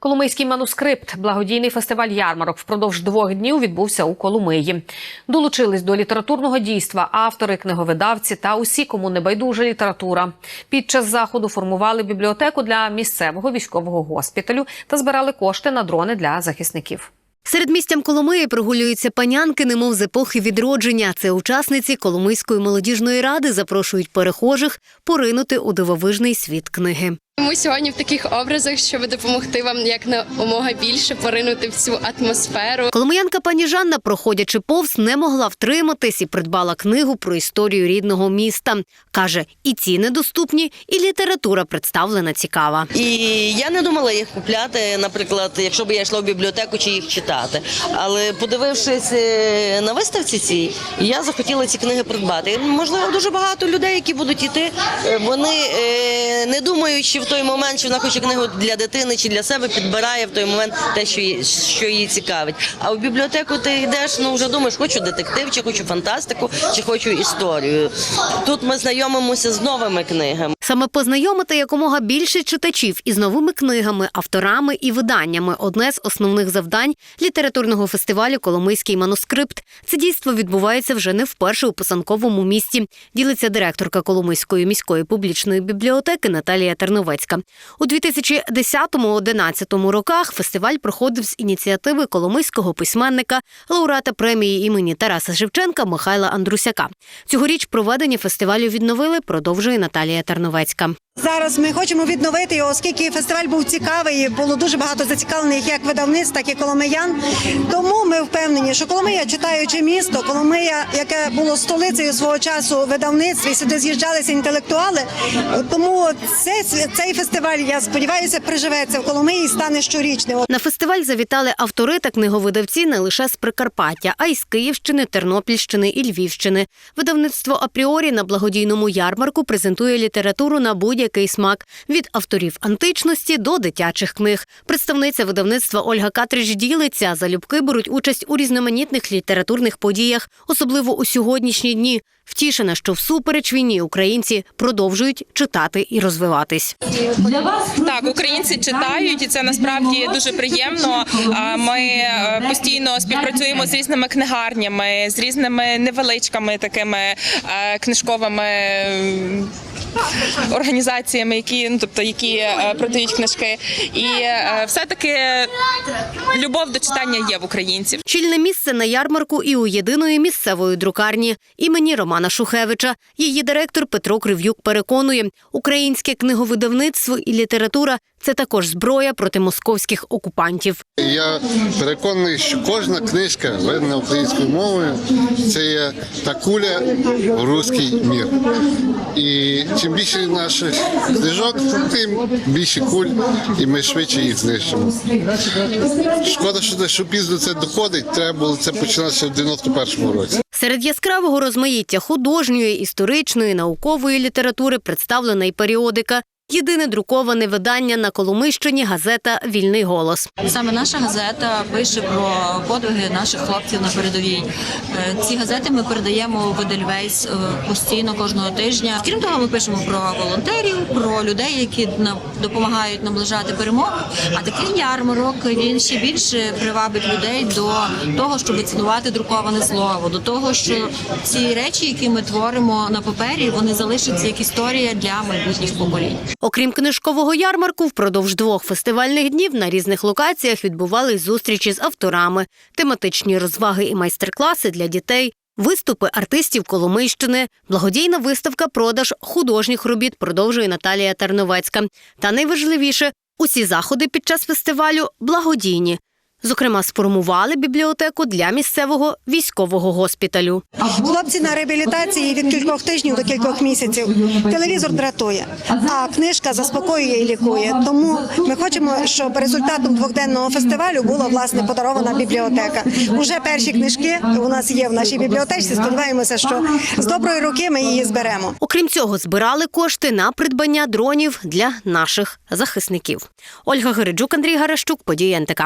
Коломийський манускрипт, благодійний фестиваль ярмарок впродовж двох днів відбувся у Коломиї. Долучились до літературного дійства автори, книговидавці та усі, кому не байдужа література. Під час заходу формували бібліотеку для місцевого військового госпіталю та збирали кошти на дрони для захисників. Серед містям Коломиї прогулюються панянки, немов з епохи відродження. Це учасниці Коломийської молодіжної ради запрошують перехожих поринути у дивовижний світ книги. Ми сьогодні в таких образах, щоб допомогти вам як намога більше поринути в цю атмосферу. Коломиянка пані Жанна, проходячи повз, не могла втриматись і придбала книгу про історію рідного міста. Каже, і ціни доступні, і література представлена цікава. І я не думала їх купляти, наприклад, якщо б я йшла в бібліотеку чи їх читати. Але подивившись е, на виставці цій, я захотіла ці книги придбати. Можливо, дуже багато людей, які будуть іти, е, вони е, не думаючи в той момент, що вона хоче книгу для дитини чи для себе, підбирає в той момент те, що її, що її цікавить. А в бібліотеку ти йдеш, ну вже думаєш, хочу детектив, чи хочу фантастику, чи хочу історію. Тут ми знайомимося з новими книгами. Саме познайомити якомога більше читачів із новими книгами, авторами і виданнями одне з основних завдань літературного фестивалю Коломийський манускрипт. Це дійство відбувається вже не вперше у писанковому місті. Ділиться директорка Коломийської міської публічної бібліотеки Наталія Терновецька. У 2010-2011 роках фестиваль проходив з ініціативи коломийського письменника, лауреата премії імені Тараса Шевченка Михайла Андрусяка. Цьогоріч проведення фестивалю відновили, продовжує Наталія Терновецька. Зараз ми хочемо відновити його, оскільки фестиваль був цікавий. Було дуже багато зацікавлених як видавництв, так і коломиян. Тому ми впевнені, що Коломия читаюче місто, Коломия, яке було столицею свого часу видавництв, і сюди з'їжджалися інтелектуали. Тому цей, цей фестиваль, я сподіваюся, приживеться в Коломиї і стане щорічним. На фестиваль завітали автори та книговидавці не лише з Прикарпаття, а й з Київщини, Тернопільщини і Львівщини. Видавництво апріорі на благодійному ярмарку презентує літературу на будь-який смак від авторів античності до дитячих книг. Представниця видавництва Ольга Катрич ділиться. Залюбки беруть участь у різноманітних літературних подіях, особливо у сьогоднішні дні. Втішена, що всупереч війні українці продовжують читати і розвиватись. Так, українці читають, і це насправді дуже приємно. А, Ми постійно співпрацюємо з різними книгарнями, з різними невеличкими такими е, книжковими. Організаціями, які ну тобто які е, продають книжки, і е, все-таки любов до читання є в українців. Чільне місце на ярмарку і у єдиної місцевої друкарні імені Романа Шухевича. Її директор Петро Крив'юк переконує, українське книговидавництво і література це також зброя проти московських окупантів. Я переконаний, що кожна книжка, видана українською мовою, це є та куля в руський мір. І чим більше наших книжок, тим більше куль, і ми швидше їх знищимо. Шкода, що, пізно це доходить. Треба було це починати ще в 91-му році. Серед яскравого розмаїття художньої, історичної, наукової літератури представлена й періодика. Єдине друковане видання на Коломийщині газета Вільний голос. Саме наша газета пише про подвиги наших хлопців на передовій. Е, Ці газети ми передаємо в Едельвейс е, постійно кожного тижня. Крім того, ми пишемо про волонтерів, про людей, які допомагають наближати перемогу. А такий ярмарок він ще більше привабить людей до того, щоб цінувати друковане слово, до того, що ці речі, які ми творимо на папері, вони залишаться як історія для майбутніх поколінь. Окрім книжкового ярмарку, впродовж двох фестивальних днів на різних локаціях відбувались зустрічі з авторами, тематичні розваги і майстер-класи для дітей, виступи артистів Коломийщини, благодійна виставка продаж художніх робіт продовжує Наталія Терновецька. Та найважливіше усі заходи під час фестивалю благодійні. Зокрема, сформували бібліотеку для місцевого військового госпіталю. Хлопці на реабілітації від кількох тижнів до кількох місяців. Телевізор дратує, а книжка заспокоює і лікує. Тому ми хочемо, щоб результатом двохденного фестивалю була власне подарована бібліотека. Уже перші книжки у нас є в нашій бібліотеці. Сподіваємося, що з доброї руки ми її зберемо. Окрім цього, збирали кошти на придбання дронів для наших захисників. Ольга Гереджук, Андрій Гарещук, події НТК.